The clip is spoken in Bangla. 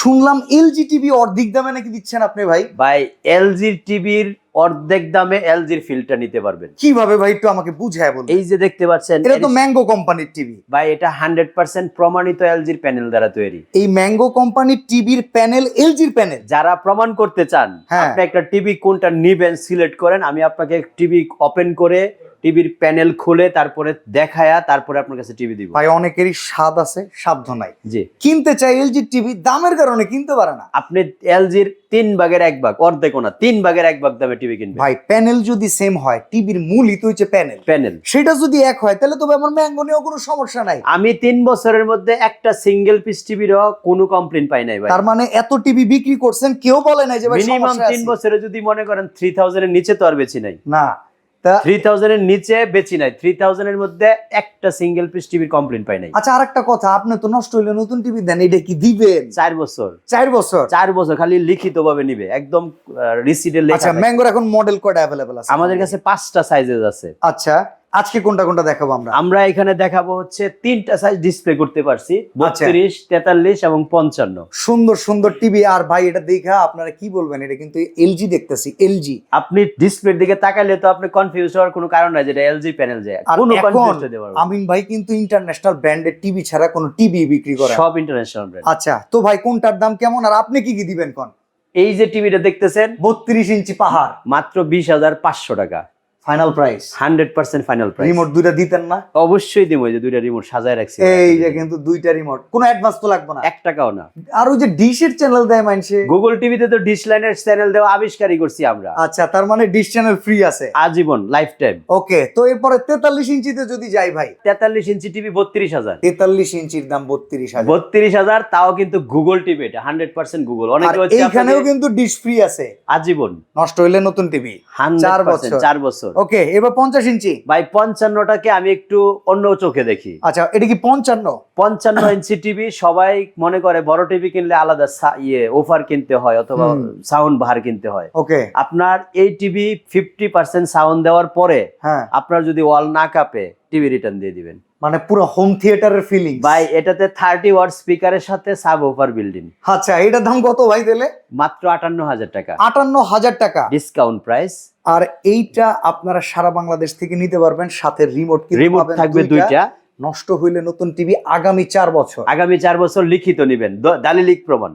শুনলাম এলজি টিভি অর্ধেক দামে নাকি দিচ্ছেন আপনি ভাই? ভাই এলজির টিভির অর্ধেক দামে এলজির ফিল্টার নিতে পারবেন। কীভাবে ভাই একটু আমাকে বুঝায় বলুন। এই যে দেখতে পাচ্ছেন এটা তো ম্যাঙ্গো কোম্পানির টিভি ভাই এটা হান্ড্রেড পার্সেন্ট প্রমাণিত এলজির প্যানেল দ্বারা তৈরি। এই ম্যাঙ্গো কোম্পানির টিভির প্যানেল এলজির প্যানেল যারা প্রমাণ করতে চান হ্যাঁ। আপনি একটা টিভি কোনটা নিবেন সিলেক্ট করেন আমি আপনাকে টিভি ওপেন করে টিভির প্যানেল খুলে তারপরে দেখায়া তারপরে আপনার কাছে টিভি দিব। ভাই অনেকেরই স্বাদ আছে সাধ্য নাই। জি। কিনতে চাই এলজি টিভি দামের কারণে কিনতে পারে না। আপনি এলজির তিন ভাগের এক ভাগ অর্ধেক না তিন ভাগের এক ভাগ দামে টিভি কিনবেন। ভাই প্যানেল যদি সেম হয় টিভির মূলই তো হচ্ছে প্যানেল। প্যানেল। সেটা যদি এক হয় তাহলে তো আমার ম্যাঙ্গো নিয়েও কোনো সমস্যা নাই। আমি তিন বছরের মধ্যে একটা সিঙ্গেল পিস টিভিরও কোনো কমপ্লেন পাই নাই ভাই। তার মানে এত টিভি বিক্রি করছেন কেউ বলে নাই যে ভাই মিনিমাম তিন। বছরে যদি মনে করেন থ্রি থাউজেন্ডের নিচে তো আর বেশি নাই। না থ্রি থাউজেন্ডের নিচে নাই। থ্রি থাউজেন্ডের মধ্যে একটা সিঙ্গেল পিস টিভির কমপ্লেন পাই নাই। আচ্ছা আরেকটা কথা আপনি তো নষ্ট হইলে নতুন টিভি দেন এটা কি দিবেন? চার বছর। চার বছর? চার বছর খালি লিখিত ভাবে নিবে একদম লেখা আচ্ছা ম্যাঙ্গোর এখন মডেল কয়টা অ্যাভেলেবল আছে? আমাদের কাছে পাঁচটা সাইজেস আছে। আচ্ছা। আজকে কোনটা কোনটা দেখাবো আমরা? আমরা এখানে দেখাবো হচ্ছে তিনটা সাইজ ডিসপ্লে করতে পারছি। আচ্ছা। বত্রিশ তেতাল্লিশ এবং পঞ্চান্ন। সুন্দর সুন্দর টিভি আর ভাই এটা দেখা আপনারা কি বলবেন? এটা কিন্তু এলজি দেখতেছি এলজি আপনি ডিসপ্লের দিকে তাকালে তো আপনি কনফিউজ হওয়ার কোনো কারণ নাই যেটা এলজি প্যানেল যায়। কোনো কনফিউজ হতে পারবে আমিন ভাই কিন্তু ইন্টারন্যাশনাল ব্র্যান্ডের টিভি ছাড়া কোনো টিভি বিক্রি করে সব ইন্টারন্যাশনাল ব্র্যান্ড আচ্ছা তো ভাই কোনটার দাম কেমন? আর আপনি কি কি দিবেন কোন? এই যে টিভিটা দেখতেছেন বত্রিশ ইঞ্চি পাহাড়। মাত্র বিশ হাজার পাঁচশো টাকা। Final price hundred percent final price remote দুইটা দিতেন না? অবশ্যই দিব যে দুইটা রিমোট সাজায় রাখছি। এই যে কিন্তু দুইটা রিমোট কোনো অ্যাডভান্স তো লাগবে না। এক টাকাও না। আর ওই যে ডিশের চ্যানেল দেয় মানছে গুগল টিভিতে তো ডিশ লাইনের চ্যানেল দেওয়া আবিষ্কারই করছি আমরা। আচ্ছা তার মানে ডিশ চ্যানেল ফ্রি আছে। আজীবন লাইফ টাইম ওকে তো এরপরে তেতাল্লিশ ইঞ্চিতে যদি যাই ভাই। তেতাল্লিশ ইঞ্চি টিভি বত্রিশ হাজার। তেতাল্লিশ ইঞ্চির দাম বত্রিশ হাজার। বত্রিশ হাজার তাও কিন্তু গুগল টিভি এটা হান্ড্রেড পার্সেন্ট গুগল আর অনেকে হচ্ছে এইখানেও কিন্তু ডিশ ফ্রি আছে। আজীবন। নষ্ট হইলে নতুন টিভি চার। বছর। চার বছর। ওকে এবার পঞ্চাশ ইঞ্চি। ভাই পঞ্চান্নটাকে আমি একটু অন্য চোখে দেখি। আচ্ছা এটা কি পঞ্চান্ন? পঞ্চান্ন ইঞ্চি টিভি সবাই মনে করে বড় টিভি কিনলে আলাদা ইয়ে ওফার কিনতে হয় অথবা সাউন্ড বাহার কিনতে হয়। ওকে। আপনার এই টিভি ফিফটি পার্সেন্ট সাউন্ড দেওয়ার পরে হ্যাঁ। আপনার যদি ওয়াল না কাঁপে টিভি রিটার্ন দিয়ে দিবেন। মানে পুরো হোম থিয়েটারের ফিলিং ভাই এটাতে থার্টি ওয়াট স্পিকারের সাথে সাব ওভার বিল্ডিং আচ্ছা এটার দাম কত ভাই দিলে মাত্র আটান্ন হাজার টাকা। আটান্ন হাজার টাকা। ডিসকাউন্ট প্রাইস আর এইটা আপনারা সারা বাংলাদেশ থেকে নিতে পারবেন সাথে রিমোট রিমোট থাকবে দুইটা। নষ্ট হইলে নতুন টিভি আগামী চার বছর। আগামী চার বছর লিখিত নিবেন। দালিলিক প্রমাণ।